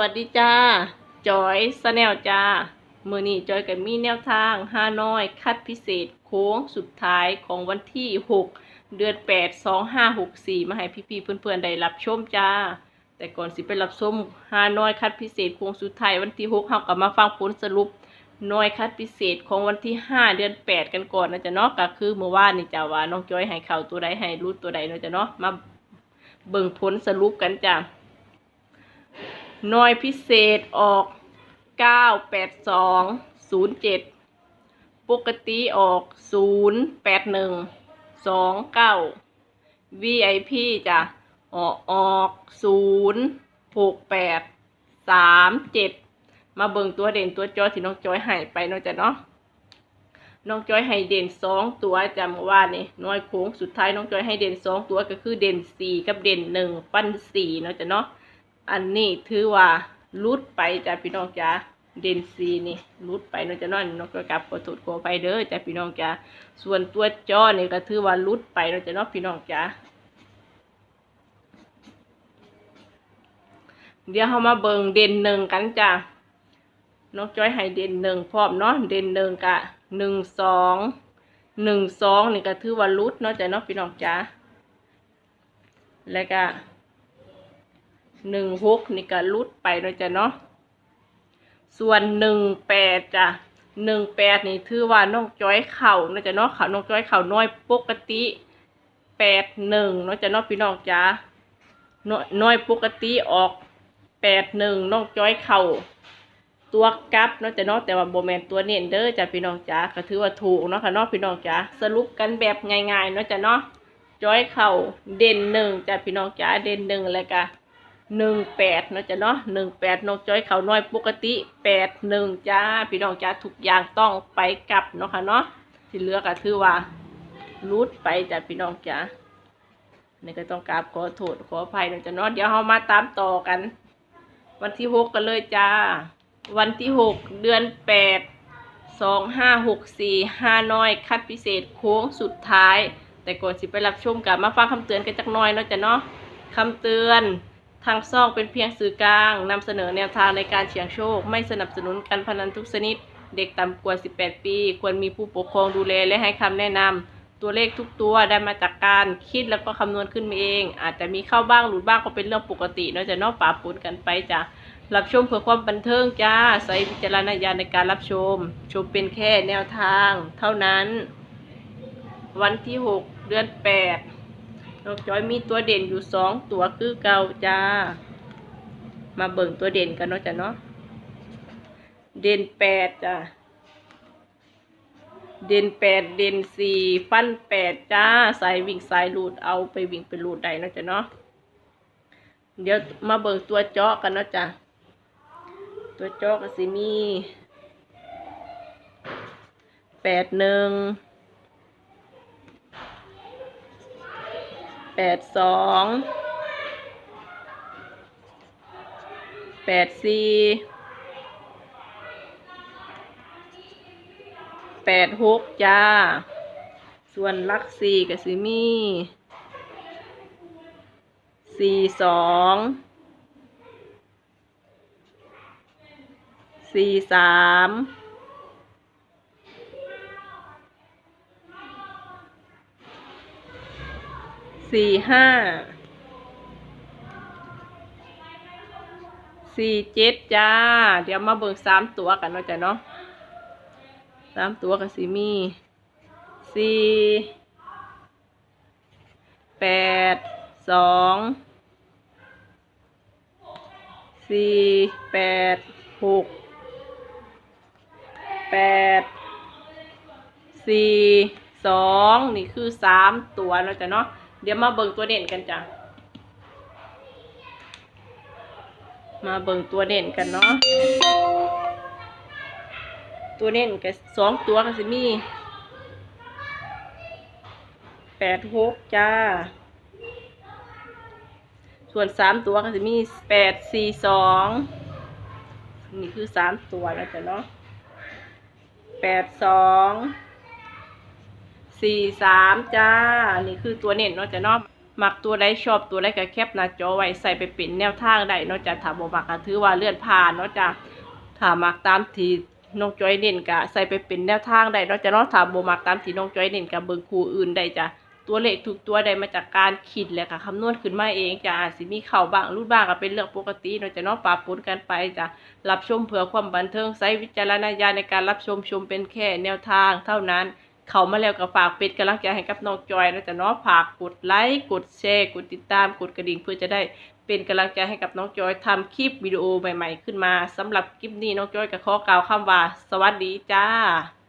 วัสดีจ้า จอยสแนลจ้า มือนี้จอยกับมีแนวทางฮานอย คัดพิเศษ โค้งสุดท้ายของวันที่ 6 เดือน 8 2 5 6 4 มาให้พี่ๆเพื่อนๆ ได้รับชมจ้า แต่ก่อนสิไปรับชมฮานอย คัดพิเศษ โค้งสุดท้ายวันที่ 6เฮากลับมาฟังผลสรุปน้อยคัดพิเศษของวันที่ 5 เดือน 8 กันก่อนนะจ๊ะเนาะก็คือเมื่อวานนี่จ้าว่าน้องจอยให้เข่าตัวใดให้รูดตัวใดเนาะจ้ะเนาะมาเบิ่งผลสรุปกันจ้า หน่วยพิเศษออก 98207 ปกติออก 08129 VIP จะออกออก06837 มาเบิ่งตัวเด่นตัวจอยที่น้องจอยให้ไปเนาะจ้ะเนาะน้องจอยให้เด่นสองตัวจำเมื่อวานนี่น้อยโค้งสุดท้ายน้องจอยให้เด่นสองตัวก็คือเด่นสี่กับเด่นหนึ่งปั้นสี่เนาะจ้ะเนาะ อันนี้ถือว่าลุดไปจ้ะพี่น้องจ้าเดนซีนี่ลุดไปเนาะจ้ะน้อยน้องก็กลับขอโทษขอไปเด้อจ้ะพี่น้องจ้าส่วนตัวจอนี่ก็ถือว่าลุดไปเนาะจ้ะเนาะพี่น้องจ้าเดี๋ยวเรามาเบิงเด่นหนึ่งกันจ้ะน้องจ้อยให้เด่นหนึ่งพร้อมเนาะเด่นหนึ่งกะหนึ่งสองหนึ่งสองนี่ก็ถือว่าลุดเนาะจ้ะเนาะพี่น้องจ้าแล้วก็ หนึ่งหกนี่ก็ลุดไปเนาะจ้ะเนาะส่วนหนึ่งแปดจ้ะหนึ่งแปดนี่ถือว่าน้องจ้อยเข่าเนาะจ้ะเนาะเข่าน้องจ้อยเข่าน้อยปกติแปดหนึ่งเนาะจ้ะเนาะพี่น้องจ้าน้อยน้อยปกติออกแปดหนึ่งน้องจ้อยเข่าตัวกลับเนาะจ้ะเนาะแต่ว่าโบแมนตัวเน้นเด้อจ้ะพี่น้องจ้าก็ถือว่าถูกเนาะค่ะเนาะพี่น้องจ้าสรุปกันแบบง่ายๆเนาะจ้ะเนาะจ้อยเข่าเด่นหนึ่งจ้ะพี่น้องจ้าเด่นหนึ่งแล้วก็ หนึ่งแปดเนาะจ้ะเนาะหนึ่งแปดนกจ้อยเขาน้อยปกติแปดหนึ่งจ้า พี่น้องจ้าทุกอย่างต้องไปกลับเนาะค่ะเนาะที่เหลือก็ถือว่ารูดไปจ้ะพี่น้องจ้านี่ก็ต้องกราบขอโทษขออภัยเนาะจ้ะเนาะเดี๋ยวเรามาตามต่อกัน วันที่หกกันเลยจ้า วันที่หกเดือนแปดสองห้าหกสี่ห้าน้อยคัดพิเศษโค้งสุดท้าย แต่ก่อนสิไปรับชมกับมาฟังคำเตือนกันจักหน่อยเนาะจ้ะเนาะคำเตือน ทางซ่องเป็นเพียงสื่อกลางนำเสนอแนวทางในการเสี่ยงโชค ไม่สนับสนุนการพนันทุกชนิด เด็กต่ำกว่า 18 ปี ควรมีผู้ปกครองดูแลและให้คำแนะนำตัวเลขทุกตัวได้มาจากการคิดแล้วก็คำนวณขึ้นมาเอง อาจจะมีเข้าบ้างหลุดบ้างก็เป็นเรื่องปกติเนอกจากนอกป่าปนกันไปจ้ะรับชมเพื่อความบันเทิงจ้าใส่วิจารณญาณในการรับชม ชมเป็นแค่แนวทาง เท่านั้น วันที่ 6 เดือน 8 นกจอยมีตัวเด่นอยู่สองตัวคือเก่าจ้า มาเบิ่งตัวเด่นกันเนาะจ้ะเนาะ เด่นแปดจ้ะเด่นแปดเด่นสี่ฟันแปดจ้า สายวิ่งสายรูดเอาไปวิ่งไปรูดได้เนาะจ้ะเนาะ เดี๋ยวมาเบิ่งตัวเจาะกันเนาะจ้ะ ตัวเจาะก็สิมีแปดหนึ่ง แปดสองแปดสี่แปดหกจ้า ส่วนลักสี่กับสิมี่สี่สองสี่สาม สี่ห้าสี่เจ็ดจ้า เดี๋ยวมาเบิ่งสามตัวกันเนาะจ้ะเนาะสามตัวกับสีมีสี่แปดสองสี่แปดหกแปดสี่สองนี่คือสามตัวเนาะจ้ะเนาะ เดี๋ยวมาเบิ่งตัวเด่นกันจ้ะ มาเบิ่งตัวเด่นกันเนาะ ตัวเด่นกับสองตัวก็สิมีแปดหกจ้า ส่วนสามตัวก็จะมีแปดสี่สองนี่คือสามตัวแล้วจ้ะเนาะแปดสอง สี่สามจ้า นี่คือตัวเน่นเนาะจ้ะเนาะมักตัวใดชอบตัวใดก็แคปหน้าจอไว้ใส่ไปเป็นแนวทางได้เนาะจ้ะถ้าบ่มักก็ถือว่าเลื่อนผ่านเนาะจ้ะถ้ามักตามที่น้องจอยเน้นก็ใส่ไปเป็นแนวทางได้เนาะจ้ะเนาะถ้าบ่มักตามที่น้องจอยเน้นก็เบิ่งคู่อื่นได้จ้ะตัวเลขทุกตัวได้มาจากการคิดและก็คำนวณขึ้นมาเองจ้ะอาจสิมีเข้าบ้างรูดบ้างก็เป็นเรื่องปกติเนาะจะเนาะปะปนกันไปจ้ะรับชมเพื่อความบันเทิงใช้วิจารณญาณในการรับชมชมเป็นแค่แนวทางเท่านั้น เข้ามาแล้วก็ฝากเป็นกำลังใจให้กับน้องจอยนะจ๊ะเนาะฝากกดไลค์กดแชร์กดติดตามกดกระดิ่งเพื่อจะได้เป็นกำลังใจให้กับน้องจอยทำคลิปวิดีโอใหม่ ๆ ขึ้นมาสำหรับคลิปนี้น้องจอยก็ขอกล่าวคำว่า สวัสดีจ้า